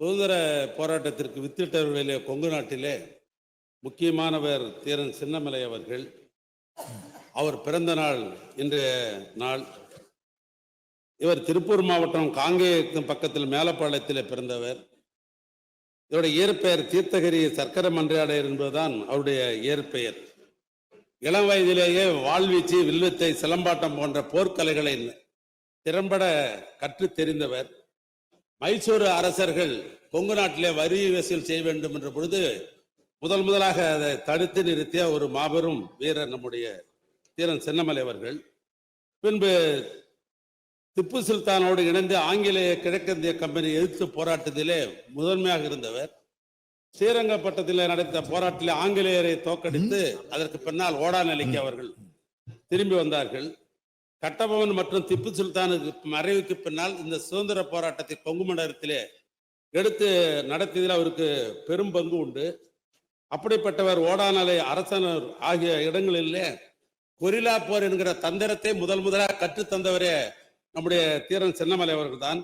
சுதந்திர போராட்டத்திற்கு வித்திட்டவர்களிலே கொங்கு நாட்டிலே முக்கியமானவர் தீரன் சின்னமலை அவர்கள். அவர் பிறந்த நாள் இன்றைய நாள். இவர் திருப்பூர் மாவட்டம் காங்கேயத்தின் பக்கத்தில் மேலப்பாளையத்தில் பிறந்தவர். இவருடைய இயற்பெயர் தீர்த்தகிரி சர்க்கர மன்றையாடையர் என்பதுதான் அவருடைய இயற்பெயர். இளம் வயதிலேயே வாழ்வீச்சு வில்வித்தை சிலம்பாட்டம் போன்ற போர்க்கலைகளை திறம்பட கற்றுத் தெரிந்தவர். மைசூர் அரசர்கள் கொங்கு நாட்டிலே வரி வசூல் செய்ய வேண்டும் என்ற பொழுது முதல் முதலாக அதை தடுத்து நிறுத்திய ஒரு மாபெரும் வீரர் நம்முடைய தீரன் சின்னமலை அவர்கள். பின்பு திப்பு சுல்தானோடு இணைந்து ஆங்கிலேய கிழக்கிந்திய கம்பெனி எதிர்த்து போராட்டத்திலே முதன்மையாக இருந்தவர். ஸ்ரீரங்கப்பட்டத்திலே நடந்த போராட்டத்திலே ஆங்கிலேயரை தோக்கடித்து அதற்கு பின்னால் ஓடாநிலைக்கு அவர்கள் திரும்பி வந்தார்கள். கட்டபொம்மன் மற்றும் திப்பு சுல்தானுக்கு மறைவுக்கு பின்னால் இந்த சுதந்திர போராட்டத்தை கொங்கு மண்டலத்திலே எடுத்து நடத்தியதில் அவருக்கு பெரும் பங்கு உண்டு. அப்படிப்பட்டவர் ஓடானலை அரசனர் ஆகிய இடங்களிலே கொரில்லா போர் என்கிற தந்திரத்தை முதல் முதலாக கற்றுத்தந்தவரே நம்முடைய தீரன் சின்னமலை அவர்கள் தான்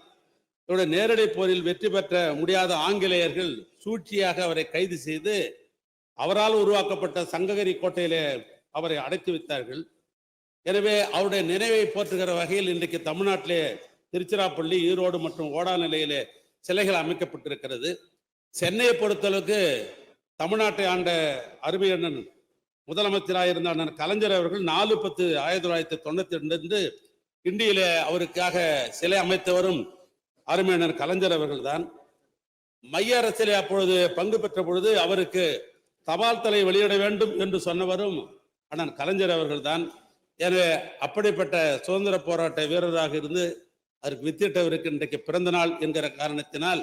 இவருடைய நேரடி போரில் வெற்றி பெற்ற முடியாத ஆங்கிலேயர்கள் சூழ்ச்சியாக அவரை கைது செய்து அவரால் உருவாக்கப்பட்ட சங்ககிரி கோட்டையிலே அவரை அடைத்து வைத்தார்கள் எனவே அவருடைய நினைவை போற்றுகிற வகையில் இன்றைக்கு தமிழ்நாட்டிலே திருச்சிராப்பள்ளி ஈரோடு மற்றும் ஓடாநிலையிலே சிலைகள் அமைக்கப்பட்டிருக்கிறது. சென்னையை பொறுத்தளவுக்கு தமிழ்நாட்டை ஆண்ட அருமையண்ணன் முதலமைச்சராக இருந்த அண்ணன் கலைஞர் அவர்கள் நாலு பத்து ஆயிரத்தி தொள்ளாயிரத்தி தொண்ணூத்தி ரெண்டு கிண்டியிலே அவருக்காக சிலை அமைத்தவரும் அருமையண்ணன் கலைஞர் அவர்கள் தான் மைய அரசில் அப்பொழுது பங்கு பெற்ற பொழுது அவருக்கு தபால் தலை வெளியிட வேண்டும் என்று சொன்னவரும் அண்ணன் கலைஞர் அவர்கள்தான். எனவே அப்படிப்பட்ட சுதந்திர போராட்ட வீரராக இருந்து அதற்கு வித்திட்டவருக்கு இன்றைக்கு பிறந்த நாள் என்கிற காரணத்தினால்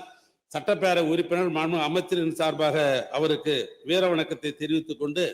சட்டப்பேரவை உறுப்பினர் மாண்பு அமைச்சரின் சார்பாக அவருக்கு வீர வணக்கத்தை தெரிவித்துக் கொண்டு